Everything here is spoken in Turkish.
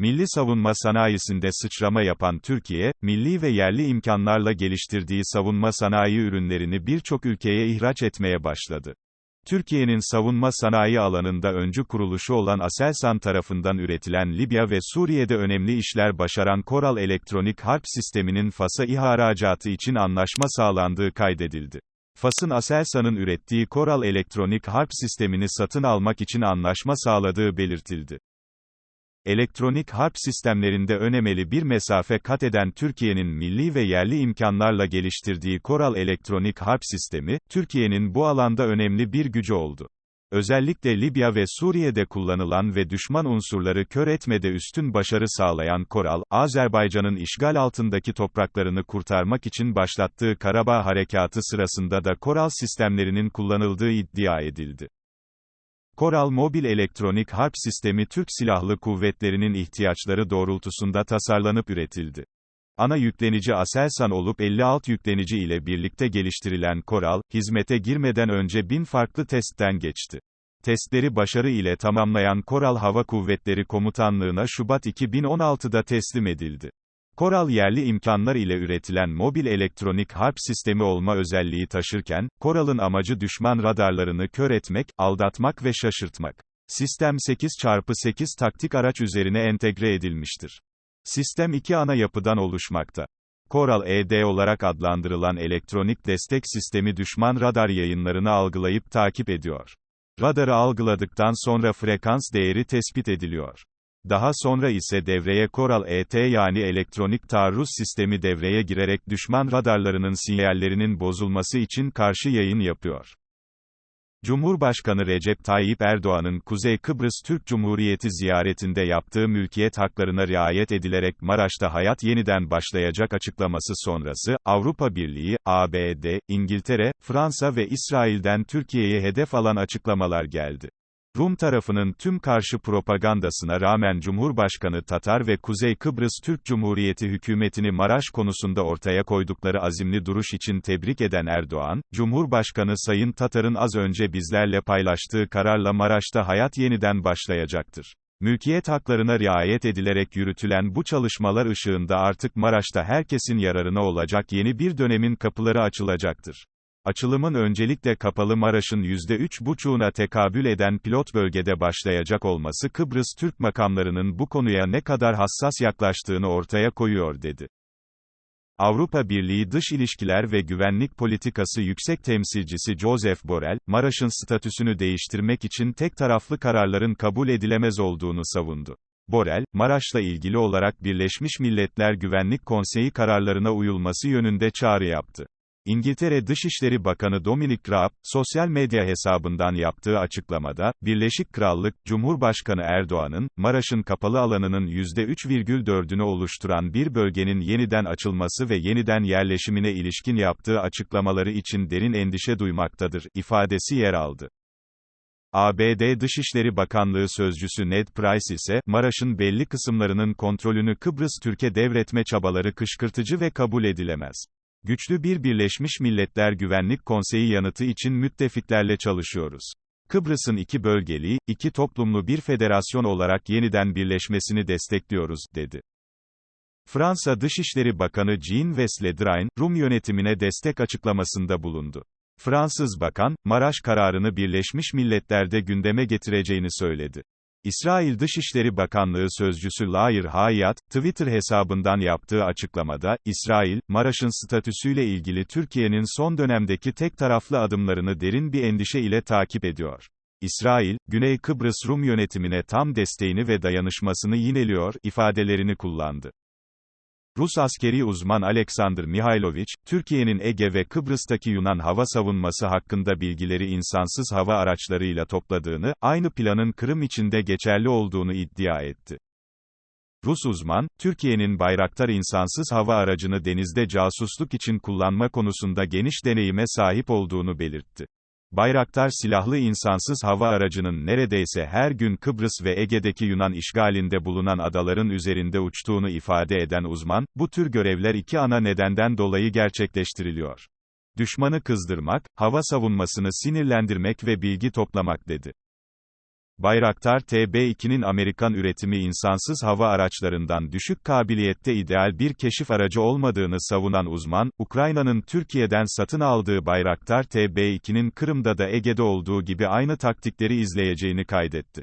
Milli savunma sanayisinde sıçrama yapan Türkiye, milli ve yerli imkanlarla geliştirdiği savunma sanayi ürünlerini birçok ülkeye ihraç etmeye başladı. Türkiye'nin savunma sanayi alanında öncü kuruluşu olan Aselsan tarafından üretilen Libya ve Suriye'de önemli işler başaran Koral Elektronik Harp Sistemi'nin Fas'a ihracatı için anlaşma sağlandığı kaydedildi. Fas'ın Aselsan'ın ürettiği Koral Elektronik Harp Sistemini satın almak için anlaşma sağladığı belirtildi. Elektronik harp sistemlerinde önemli bir mesafe kat eden Türkiye'nin milli ve yerli imkanlarla geliştirdiği Koral Elektronik Harp Sistemi, Türkiye'nin bu alanda önemli bir gücü oldu. Özellikle Libya ve Suriye'de kullanılan ve düşman unsurları kör etmede üstün başarı sağlayan Koral, Azerbaycan'ın işgal altındaki topraklarını kurtarmak için başlattığı Karabağ Harekatı sırasında da Koral sistemlerinin kullanıldığı iddia edildi. Koral Mobil Elektronik Harp Sistemi Türk Silahlı Kuvvetleri'nin ihtiyaçları doğrultusunda tasarlanıp üretildi. Ana yüklenici Aselsan olup 56 yüklenici ile birlikte geliştirilen Koral, hizmete girmeden önce bin farklı testten geçti. Testleri başarı ile tamamlayan Koral Hava Kuvvetleri Komutanlığı'na Şubat 2016'da teslim edildi. Koral yerli imkanlar ile üretilen mobil elektronik harp sistemi olma özelliği taşırken, Koral'ın amacı düşman radarlarını kör etmek, aldatmak ve şaşırtmak. Sistem 8x8 taktik araç üzerine entegre edilmiştir. Sistem iki ana yapıdan oluşmakta. Koral ED olarak adlandırılan elektronik destek sistemi düşman radar yayınlarını algılayıp takip ediyor. Radarı algıladıktan sonra frekans değeri tespit ediliyor. Daha sonra ise devreye Koral ET yani elektronik taarruz sistemi devreye girerek düşman radarlarının sinyallerinin bozulması için karşı yayın yapıyor. Cumhurbaşkanı Recep Tayyip Erdoğan'ın Kuzey Kıbrıs Türk Cumhuriyeti ziyaretinde yaptığı mülkiyet haklarına riayet edilerek Maraş'ta hayat yeniden başlayacak açıklaması sonrası, Avrupa Birliği, ABD, İngiltere, Fransa ve İsrail'den Türkiye'ye hedef alan açıklamalar geldi. Rum tarafının tüm karşı propagandasına rağmen Cumhurbaşkanı Tatar ve Kuzey Kıbrıs Türk Cumhuriyeti hükümetini Maraş konusunda ortaya koydukları azimli duruş için tebrik eden Erdoğan, Cumhurbaşkanı Sayın Tatar'ın az önce bizlerle paylaştığı kararla Maraş'ta hayat yeniden başlayacaktır. Mülkiyet haklarına riayet edilerek yürütülen bu çalışmalar ışığında artık Maraş'ta herkesin yararına olacak yeni bir dönemin kapıları açılacaktır. Açılımın öncelikle Kapalı Maraş'ın %3,5'una tekabül eden pilot bölgede başlayacak olması Kıbrıs Türk makamlarının bu konuya ne kadar hassas yaklaştığını ortaya koyuyor dedi. Avrupa Birliği Dış İlişkiler ve Güvenlik Politikası Yüksek Temsilcisi Joseph Borrell, Maraş'ın statüsünü değiştirmek için tek taraflı kararların kabul edilemez olduğunu savundu. Borrell, Maraş'la ilgili olarak Birleşmiş Milletler Güvenlik Konseyi kararlarına uyulması yönünde çağrı yaptı. İngiltere Dışişleri Bakanı Dominic Raab, sosyal medya hesabından yaptığı açıklamada, Birleşik Krallık, Cumhurbaşkanı Erdoğan'ın, Maraş'ın kapalı alanının %3,4'ünü oluşturan bir bölgenin yeniden açılması ve yeniden yerleşimine ilişkin yaptığı açıklamaları için derin endişe duymaktadır, ifadesi yer aldı. ABD Dışişleri Bakanlığı Sözcüsü Ned Price ise, Maraş'ın belli kısımlarının kontrolünü Kıbrıs Türkiye devretme çabaları kışkırtıcı ve kabul edilemez. Güçlü bir Birleşmiş Milletler Güvenlik Konseyi yanıtı için müttefiklerle çalışıyoruz. Kıbrıs'ın iki bölgeli, iki toplumlu bir federasyon olarak yeniden birleşmesini destekliyoruz, dedi. Fransa Dışişleri Bakanı Jean-Yves Le Drian, Rum yönetimine destek açıklamasında bulundu. Fransız bakan, Maraş kararını Birleşmiş Milletler'de gündeme getireceğini söyledi. İsrail Dışişleri Bakanlığı Sözcüsü Lair Hayat, Twitter hesabından yaptığı açıklamada, İsrail, Maraş'ın statüsüyle ilgili Türkiye'nin son dönemdeki tek taraflı adımlarını derin bir endişe ile takip ediyor. İsrail, Güney Kıbrıs Rum yönetimine tam desteğini ve dayanışmasını yineliyor, ifadelerini kullandı. Rus askeri uzman Alexander Mihailovich, Türkiye'nin Ege ve Kıbrıs'taki Yunan hava savunması hakkında bilgileri insansız hava araçlarıyla topladığını, aynı planın Kırım içinde geçerli olduğunu iddia etti. Rus uzman, Türkiye'nin Bayraktar insansız hava aracını denizde casusluk için kullanma konusunda geniş deneyime sahip olduğunu belirtti. Bayraktar silahlı insansız hava aracının neredeyse her gün Kıbrıs ve Ege'deki Yunan işgalinde bulunan adaların üzerinde uçtuğunu ifade eden uzman, bu tür görevler iki ana nedenden dolayı gerçekleştiriliyor. Düşmanı kızdırmak, hava savunmasını sinirlendirmek ve bilgi toplamak dedi. Bayraktar TB2'nin Amerikan üretimi insansız hava araçlarından düşük kabiliyette ideal bir keşif aracı olmadığını savunan uzman, Ukrayna'nın Türkiye'den satın aldığı Bayraktar TB2'nin Kırım'da da Ege'de olduğu gibi aynı taktikleri izleyeceğini kaydetti.